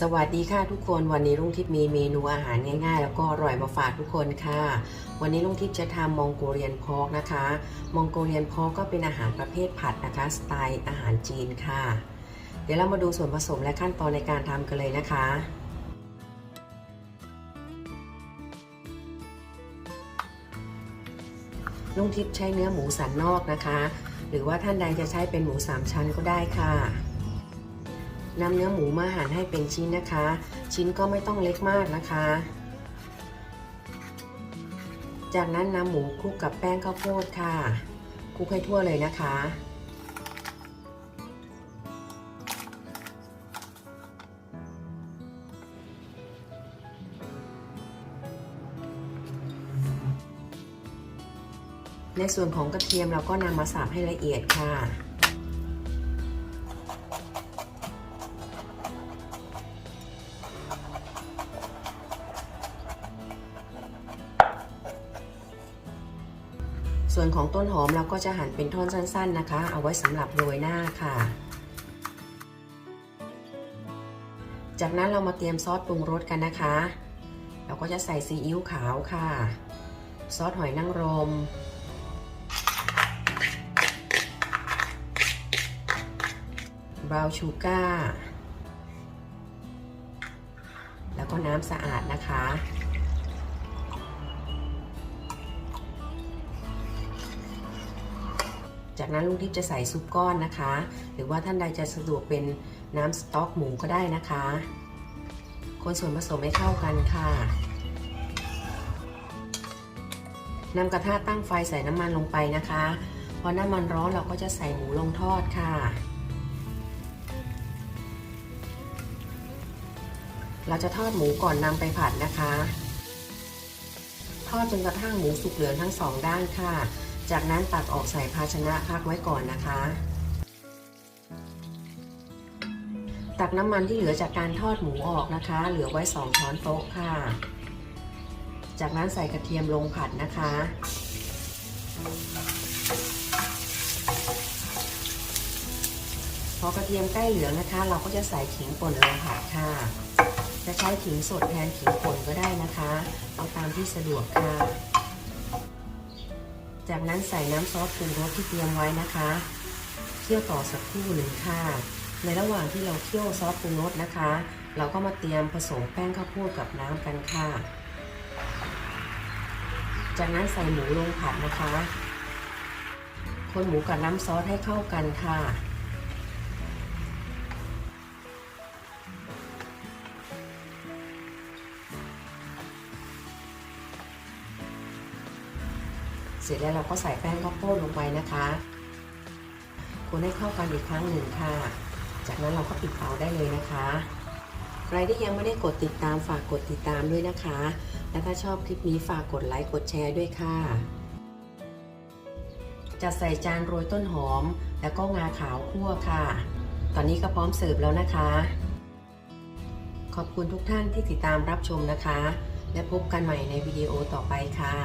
สวัสดีค่ะทุกคนวันนี้ลุงทิพย์มีเมนูอาหารง่าย ๆ แล้วก็อร่อยมาฝากทุกคนค่ะ วันนี้ลุงทิพย์จะทำมองโกเลียนพอกนะคะ มองโกเลียนพอกก็เป็นอาหารประเภทผัดนะคะ สไตล์อาหารจีนค่ะ เดี๋ยวเรามาดูส่วนผสมและขั้นตอนในการทำกันเลยนะคะ ลุงทิพย์ใช้เนื้อหมูสันนอกนะคะ หรือว่าท่านใดจะใช้เป็นหมูสามชั้นก็ได้ค่ะ นำเนื้อหมูมาหั่นให้เป็นชิ้นนะคะ ชิ้นก็ไม่ต้องเล็กมากนะคะ จากนั้นนำหมูคลุกกับแป้งข้าวโพดค่ะคลุกให้ทั่วเลยนะคะในส่วนของกระเทียมเราก็นำมาสับให้ละเอียดค่ะ ส่วนของต้นหอมเราก็จะหั่นเป็นท่อนสั้น ๆนะคะ เอาไว้สำหรับโรยหน้าค่ะ จากนั้นเรามาเตรียมซอสปรุงรสกันนะคะ เราก็จะใส่ซีอิ๊วขาวค่ะ ซอสหอยนางรม บราวน์ชูการ์แล้วก็น้ำสะอาดนะคะ จากนั้นลุงทิพย์จะใส่ซุปก้อนนะคะ หรือว่าท่านใดจะสะดวกเป็นน้ำสต๊อกหมูก็ได้นะคะ คนส่วนผสมให้เข้ากันค่ะนำกระทะตั้งไฟใส่น้ำมันลงไปนะคะ พอน้ำมันร้อนเราก็จะใส่หมูลงทอดค่ะ เราจะทอดหมูก่อนนำไปผัดนะคะ ทอดจนกระทั่งหมูสุกเหลืองทั้งสองด้านค่ะ จากนั้นตักออกใส่ภาชนะพักไว้ก่อนนะคะ ตักน้ำมันที่เหลือจากการทอดหมูออกนะคะ เหลือไว้ 2 ช้อนโต๊ะค่ะ จากนั้นใส่กระเทียมลงผัดนะคะ พอกระเทียมใกล้เหลืองนะคะ เราก็จะใส่ขิงป่นลงผัดค่ะ จะใช้ขิงสดแทนขิงป่นก็ได้นะคะ เอาตามที่สะดวกค่ะ จากนั้นใส่น้ำซอสปรุงรสที่เตรียมไว้นะคะ เคี่ยวต่อสักครู่หนึ่งค่ะ ในระหว่างที่เราเคี่ยวซอสปรุงรสนะคะ เราก็มาเตรียมผสมแป้งข้าวโพดกับน้ำกันค่ะ จากนั้นใส่หมูลงผัดนะคะ คนหมูกับน้ำซอสให้เข้ากันค่ะ เสร็จแล้วเราก็ใส่แป้งข้าวโพดลงไปนะคะคนให้เข้ากันอีกครั้งหนึ่งค่ะ จากนั้นเราก็ปิดเตาได้เลยนะคะ ใครที่ยังไม่ได้กดติดตามฝากกดติดตามด้วยนะคะ และถ้าชอบคลิปนี้ฝากกดไลค์กดแชร์ด้วยค่ะ จะใส่จานโรยต้นหอม แล้วก็งาขาวคั่วค่ะ ตอนนี้ก็พร้อมเสิร์ฟแล้วนะคะ ขอบคุณทุกท่านที่ติดตามรับชมนะคะ และพบกันใหม่ในวิดีโอต่อไปค่ะ